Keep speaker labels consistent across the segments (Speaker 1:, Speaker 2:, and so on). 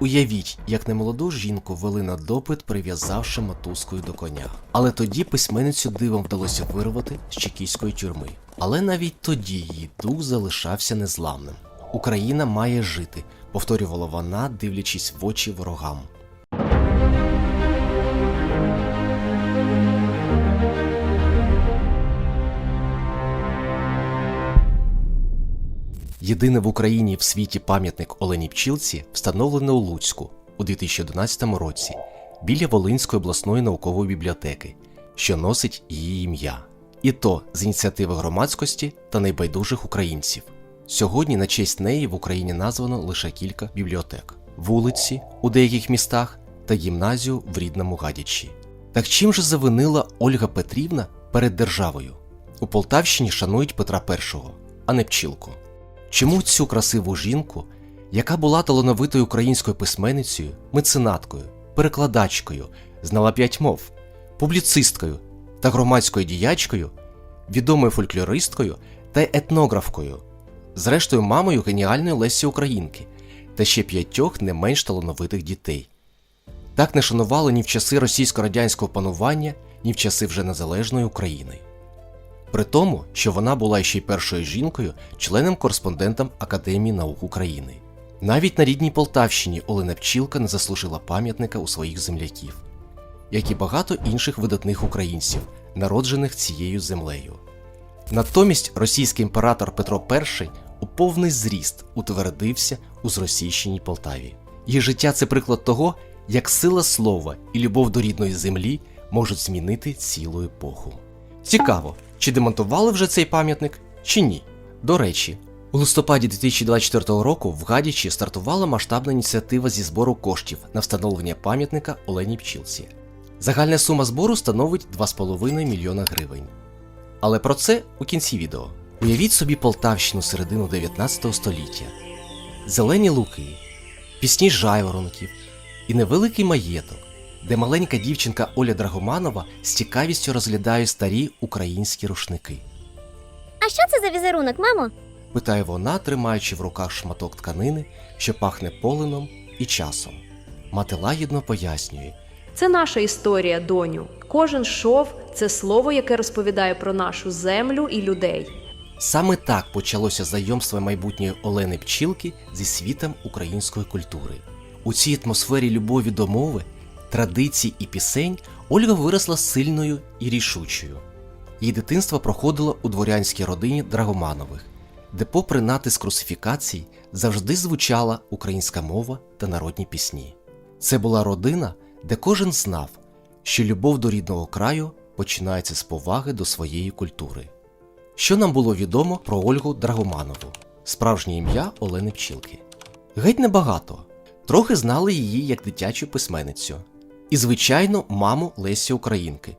Speaker 1: Уявіть, як немолоду жінку вели на допит, прив'язавши мотузкою до коня. Але тоді письменницю дивом вдалося вирвати з чекійської тюрми. Але навіть тоді її дух залишався незламним. Україна має жити, повторювала вона, дивлячись в очі ворогам. Єдине в Україні в світі пам'ятник Олені Пчілці встановлено у Луцьку у 2011 році біля Волинської обласної наукової бібліотеки, що носить її ім'я. І то з ініціативи громадськості та найбайдужих українців. Сьогодні на честь неї в Україні названо лише кілька бібліотек: вулиці у деяких містах та гімназію в рідному Гадячі. Так чим же завинила Ольга Петрівна перед державою? У Полтавщині шанують Петра І, а не пчілку. Чому цю красиву жінку, яка була талановитою українською письменницею, меценаткою, перекладачкою, знала п'ять мов, публіцисткою та громадською діячкою, відомою фольклористкою та етнографкою, зрештою мамою геніальної Лесі Українки та ще п'ятьох не менш талановитих дітей. Так не шанували ні в часи російсько-радянського панування, ні в часи вже незалежної України. При тому, що вона була ще й першою жінкою, членом-кореспондентом Академії наук України. Навіть на рідній Полтавщині Олена Пчілка не заслужила пам'ятника у своїх земляків, як і багато інших видатних українців, народжених цією землею. Натомість російський імператор Петро І у повний зріст утвердився у зросійщеній Полтаві. Її життя це приклад того, як сила слова і любов до рідної землі можуть змінити цілу епоху. Цікаво, чи демонтували вже цей пам'ятник, чи ні. До речі, у листопаді 2024 року в Гадячі стартувала масштабна ініціатива зі збору коштів на встановлення пам'ятника Олені Пчілці. Загальна сума збору становить 2,5 мільйона гривень. Але про це у кінці відео. Уявіть собі Полтавщину середину 19 століття, зелені луки, пісні жайворонків і невеликий маєток, де маленька дівчинка Оля Драгоманова з цікавістю розглядає старі українські рушники.
Speaker 2: А що це за візерунок, мамо?
Speaker 1: питає вона, тримаючи в руках шматок тканини, що пахне полином і часом. Мати лагідно пояснює,
Speaker 3: Це наша історія, доню. Кожен шов це слово, яке розповідає про нашу землю і людей.
Speaker 1: Саме так почалося знайомство майбутньої Олени Пчілки зі світом української культури. У цій атмосфері любові до мови, традицій і пісень Ольга виросла сильною і рішучою. Її дитинство проходило у дворянській родині Драгоманових, де, попри натиск русифікацій, завжди звучала українська мова та народні пісні. Це була родина, де кожен знав, що любов до рідного краю починається з поваги до своєї культури. Що нам було відомо про Ольгу Драгоманову, справжнє ім'я Олени Пчілки? Геть небагато. Трохи знали її як дитячу письменницю. І, звичайно, маму Лесі Українки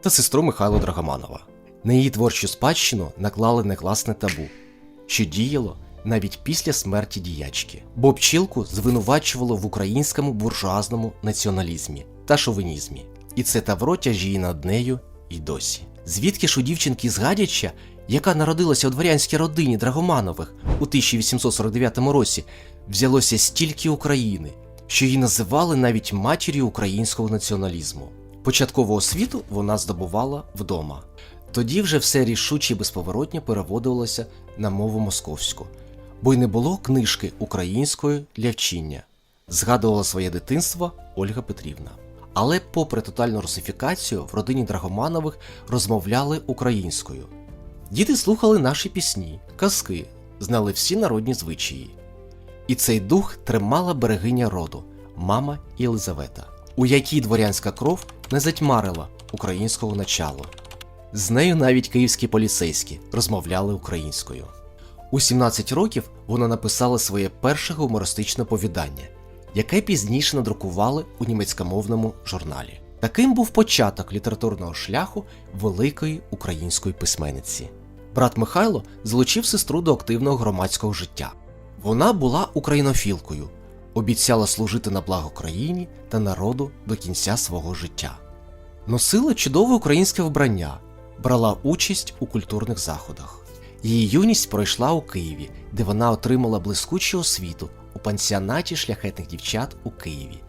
Speaker 1: та сестру Михайла Драгоманова. На її творчу спадщину наклали негласне табу, що діяло навіть після смерті діячки, бо пчілку звинувачувало в українському буржуазному націоналізмі та шовінізмі, і це тавро тяжіє над нею і досі. Звідки ж у дівчинки з Гадяча, яка народилася у дворянській родині Драгоманових у 1849 році, взялося стільки України, що її називали навіть матір'ю українського націоналізму. Початкову освіту вона здобувала вдома. Тоді вже все рішуче і безповоротно переводилося на мову московську, бо й не було книжки української для вчення, згадувала своє дитинство Ольга Петрівна. Але, попри тотальну русифікацію, в родині Драгоманових розмовляли українською. Діти слухали наші пісні, казки, знали всі народні звичаї. І цей дух тримала берегиня роду, мама Єлизавета, у якій дворянська кров не затьмарила українського началу. З нею навіть київські поліцейські розмовляли українською. У 17 років вона написала своє перше гумористичне повідання, яке пізніше надрукували у німецькомовному журналі. Таким був початок літературного шляху великої української письменниці. Брат Михайло залучив сестру до активного громадського життя. Вона була українофілкою, обіцяла служити на благо країні та народу до кінця свого життя. Носила чудове українське вбрання, брала участь у культурних заходах. Її юність пройшла у Києві, де вона отримала блискучу освіту у пансіонаті шляхетних дівчат у Києві,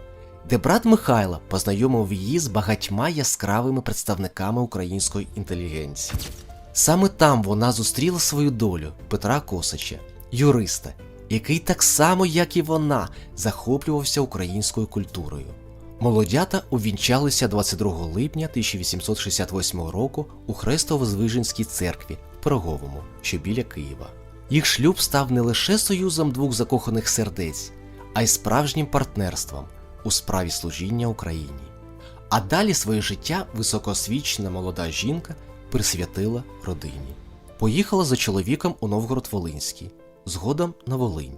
Speaker 1: де брат Михайла познайомив її з багатьма яскравими представниками української інтелігенції. Саме там вона зустріла свою долю Петра Косача, юриста, який так само, як і вона, захоплювався українською культурою. Молодята увінчалися 22 липня 1868 року у Хрестово-Звиженській церкві в Пироговому, що біля Києва. Їх шлюб став не лише союзом двох закоханих сердець, а й справжнім партнерством у справі служіння Україні. А далі своє життя високоосвічена молода жінка присвятила родині. Поїхала за чоловіком у Новгород-Волинський, згодом на Волинь.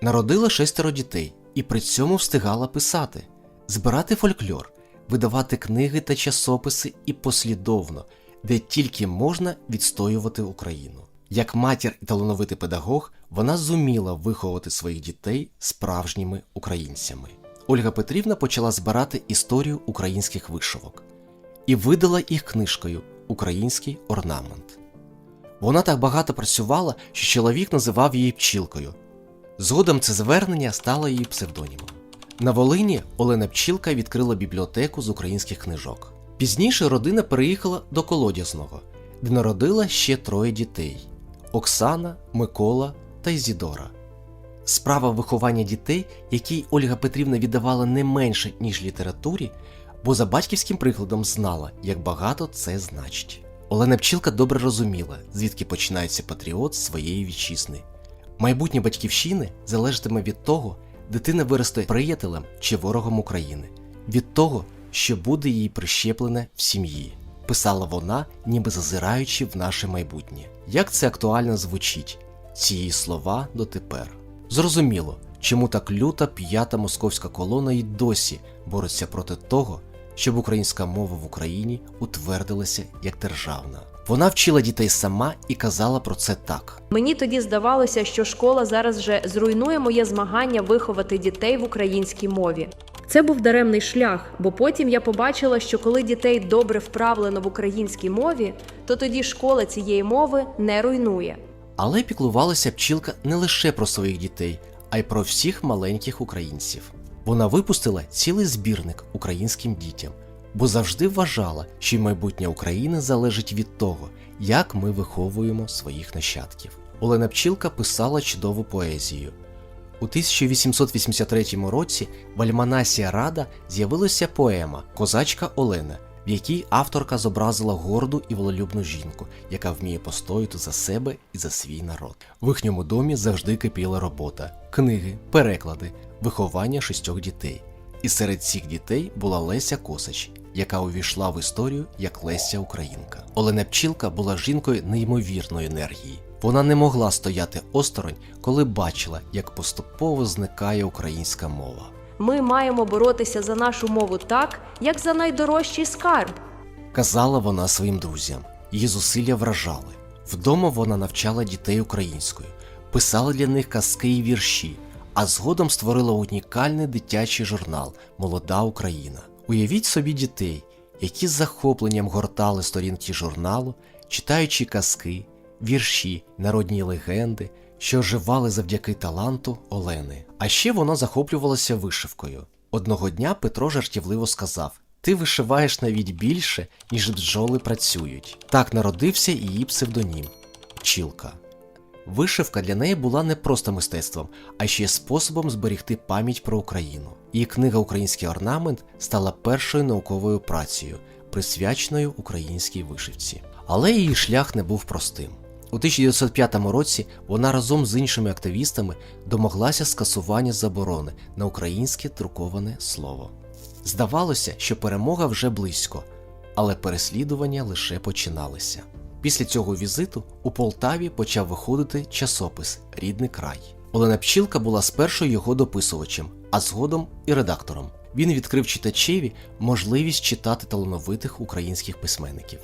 Speaker 1: Народила шестеро дітей і при цьому встигала писати, збирати фольклор, видавати книги та часописи і послідовно, де тільки можна відстоювати Україну. Як матір і талановитий педагог, вона зуміла виховувати своїх дітей справжніми українцями. Ольга Петрівна почала збирати історію українських вишивок і видала їх книжкою Український орнамент. Вона так багато працювала, що чоловік називав її пчілкою. Згодом це звернення стало її псевдонімом. На Волині Олена Пчілка відкрила бібліотеку з українських книжок. Пізніше родина переїхала до Колодязного, де народила ще троє дітей: Оксана, Микола та Ізідора. Справа виховання дітей, якій Ольга Петрівна віддавала не менше, ніж літературі, бо за батьківським прикладом знала, як багато це значить. Олена Пчілка добре розуміла, звідки починається патріот своєї вітчизни. Майбутнє батьківщини залежатиме від того, дитина виросте приятелем чи ворогом України, від того, що буде їй прищеплене в сім'ї, писала вона, ніби зазираючи в наше майбутнє. Як це актуально звучить, ці її слова дотепер. Зрозуміло, чому так люта п'ята московська колона й досі бореться проти того, щоб українська мова в Україні утвердилася як державна. Вона вчила дітей сама і казала про це так.
Speaker 3: Мені тоді здавалося, що школа зараз вже зруйнує моє змагання виховати дітей в українській мові. Це був даремний шлях, бо потім я побачила, що коли дітей добре вправлено в українській мові, то тоді школа цієї мови не руйнує.
Speaker 1: Але піклувалася пчілка не лише про своїх дітей, а й про всіх маленьких українців. Вона випустила цілий збірник українським дітям, бо завжди вважала, що й майбутнє України залежить від того, як ми виховуємо своїх нащадків. Олена Пчілка писала чудову поезію. У 1883 році в Альманасі Рада з'явилася поема Козачка Олена, в якій авторка зобразила горду і волелюбну жінку, яка вміє постояти за себе і за свій народ. В їхньому домі завжди кипіла робота, книги, переклади, виховання шістьох дітей. І серед цих дітей була Леся Косач, яка увійшла в історію як Леся Українка. Олена Пчілка була жінкою неймовірної енергії. Вона не могла стояти осторонь, коли бачила, як поступово зникає українська мова.
Speaker 3: Ми маємо боротися за нашу мову так, як за найдорожчий скарб.
Speaker 1: Казала вона своїм друзям. Її зусилля вражали. Вдома вона навчала дітей українською, писала для них казки і вірші, а згодом створила унікальний дитячий журнал Молода Україна. Уявіть собі дітей, які з захопленням гортали сторінки журналу, читаючи казки, вірші, народні легенди, що оживали завдяки таланту Олени. А ще вона захоплювалася вишивкою. Одного дня Петро жартівливо сказав: Ти вишиваєш навіть більше, ніж бджоли працюють. Так народився її псевдонім Пчілка. Вишивка для неї була не просто мистецтвом, а ще способом зберігти пам'ять про Україну. Її книга Український орнамент стала першою науковою працею, присвяченою українській вишивці. Але її шлях не був простим. У 1905 році вона разом з іншими активістами домоглася скасування заборони на українське друковане слово. Здавалося, що перемога вже близько, але переслідування лише починалися. Після цього візиту у Полтаві почав виходити часопис Рідний край. Олена Пчілка була спершу його дописувачем, а згодом і редактором. Він відкрив читачеві можливість читати талановитих українських письменників.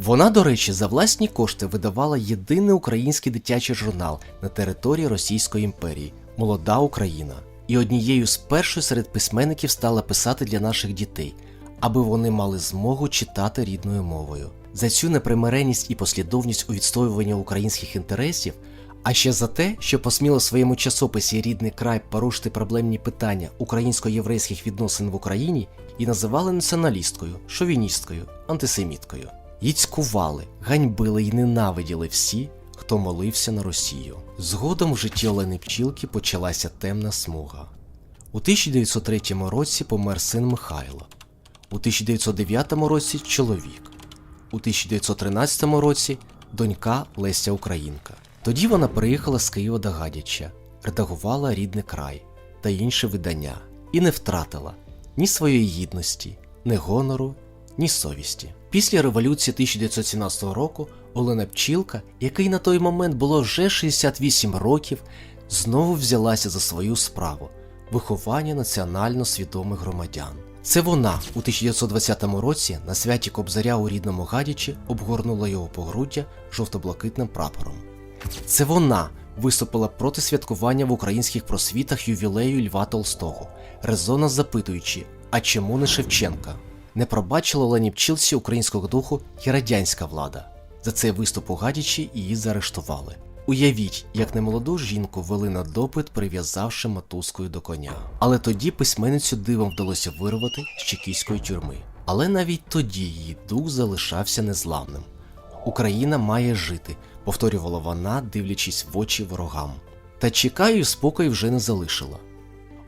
Speaker 1: Вона, до речі, за власні кошти видавала єдиний український дитячий журнал на території Російської імперії Молода Україна. І однією з перших серед письменників стала писати для наших дітей, аби вони мали змогу читати рідною мовою. За цю непримиреність і послідовність у відстоюванні українських інтересів, А ще за те, що посміло в своєму часописі рідний край порушити проблемні питання українсько-єврейських відносин в Україні і називали націоналісткою, шовіністкою, антисеміткою. Її цькували, ганьбили і ненавиділи всі, хто молився на Росію. Згодом в житті Олени Пчілки почалася темна смуга. У 1903 році помер син Михайло, у 1909 році чоловік, у 1913 році донька Леся Українка. Тоді вона приїхала з Києва до Гадяча, редагувала рідний край та інші видання і не втратила ні своєї гідності, ні гонору, ні совісті. Після революції 1917 року Олена Пчілка, який на той момент було вже 68 років, знову взялася за свою справу виховання національно свідомих громадян. Це вона у 1920 році на святі Кобзаря у рідному Гадячі обгорнула його погруддя жовто-блакитним прапором. Це вона виступила проти святкування в українських просвітах ювілею Льва Толстого, резонно запитуючи, а чому не Шевченка? Не пробачила Олені Пчілці українського духу і радянська влада. За цей виступ у Гадячі її заарештували. Уявіть, як немолоду жінку вели на допит, прив'язавши мотузкою до коня. Але тоді письменницю дивом вдалося вирвати з чекійської тюрми. Але навіть тоді її дух залишався незламним. Україна має жити, повторювала вона, дивлячись в очі ворогам. Та чекаю спокою вже не залишила.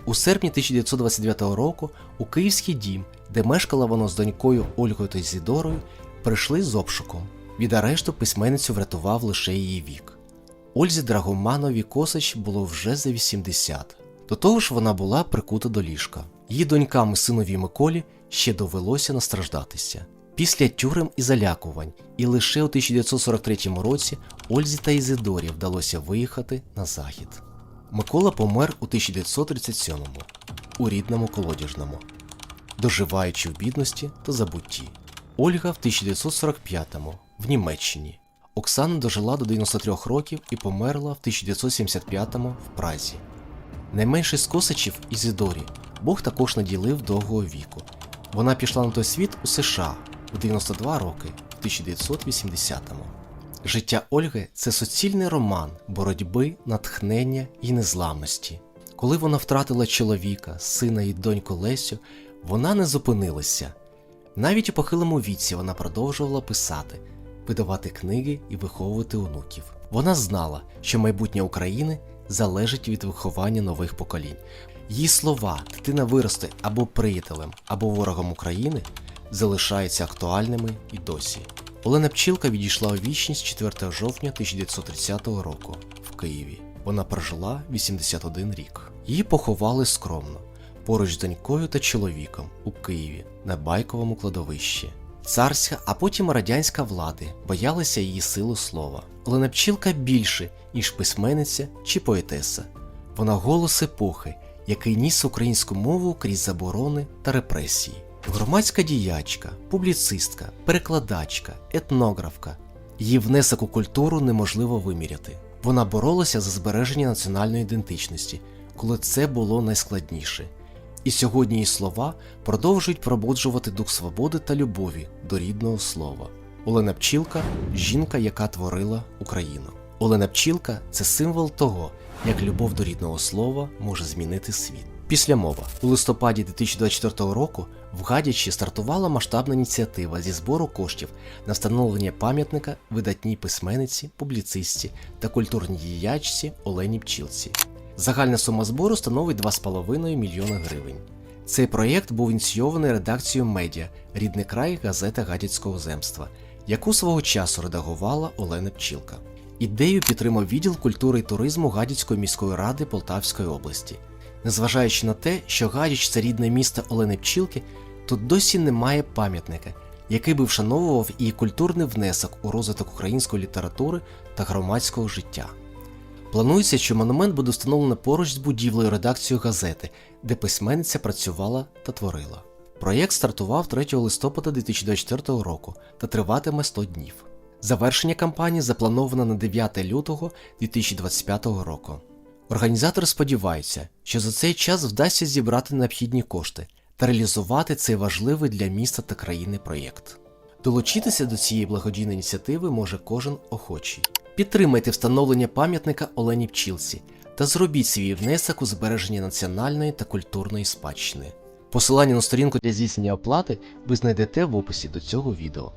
Speaker 1: У серпні 1929 року у Київський дім, де мешкала вона з донькою Ольгою та Зідорою, прийшли з обшуком. Від арешту письменницю врятував лише її вік. Ользі Драгоманові Косач було вже за 80. До того ж, вона була прикута до ліжка. Її донькам і синові Миколі ще довелося настраждатися. Після тюрем і залякувань, і лише у 1943 році Ользі та Ізидорі вдалося виїхати на захід. Микола помер у 1937-му у рідному колодяжному, доживаючи в бідності та забутті. Ольга в 1945-му в Німеччині. Оксана дожила до 93 років і померла в 1975-му в Празі. Найменший з косачів Ізідорі Бог також наділив довгого віку. Вона пішла на той світ у США у 92 роки в 1980-му. Життя Ольги це суцільний роман боротьби, натхнення і незламності. Коли вона втратила чоловіка, сина і доньку Лесю, вона не зупинилася. Навіть у похилому віці вона продовжувала писати, видавати книги і виховувати онуків. Вона знала, що майбутнє України залежить від виховання нових поколінь. Її слова дитина виросте або приятелем, або ворогом України залишаються актуальними і досі. Олена Пчілка відійшла у вічність 4 жовтня 1930 року в Києві. Вона прожила 81 рік. Її поховали скромно, поруч з донькою та чоловіком у Києві на байковому кладовищі. Царська, а потім радянська влади боялися її силу слова. Олена Пчілка більше, ніж письменниця чи поетеса. Вона голос епохи, який ніс українську мову крізь заборони та репресії. Громадська діячка, публіцистка, перекладачка, етнографка. Її внесок у культуру неможливо виміряти. Вона боролася за збереження національної ідентичності, коли це було найскладніше. І сьогодні її слова продовжують пробуджувати дух свободи та любові до рідного слова. Олена Пчілка жінка, яка творила Україну. Олена Пчілка це символ того, як любов до рідного слова може змінити світ. Після мова у листопаді 2024 року в Гадячі стартувала масштабна ініціатива зі збору коштів на встановлення пам'ятника видатній письменниці, публіцистці та культурній діячці Олені Пчілці. Загальна сума збору становить 2,5 мільйона гривень. Цей проєкт був ініційований редакцією медіа Рідний край газета Гадяцького земства, яку свого часу редагувала Олена Пчілка. Ідею підтримав відділ культури і туризму Гадяцької міської ради Полтавської області. Незважаючи на те, що Гадяч це рідне місто Олени Пчілки, тут досі немає пам'ятника, який би вшановував її культурний внесок у розвиток української літератури та громадського життя. Планується, що монумент буде встановлено поруч з будівлею редакцією газети, де письменниця працювала та творила. Проєкт стартував 3 листопада 2024 року та триватиме 100 днів. Завершення кампанії заплановано на 9 лютого 2025 року. Організатори сподіваються, що за цей час вдасться зібрати необхідні кошти та реалізувати цей важливий для міста та країни проєкт. Долучитися до цієї благодійної ініціативи може кожен охочий. Підтримайте встановлення пам'ятника Олені Пчілці та зробіть свій внесок у збереження національної та культурної спадщини. Посилання на сторінку для здійснення оплати ви знайдете в описі до цього відео.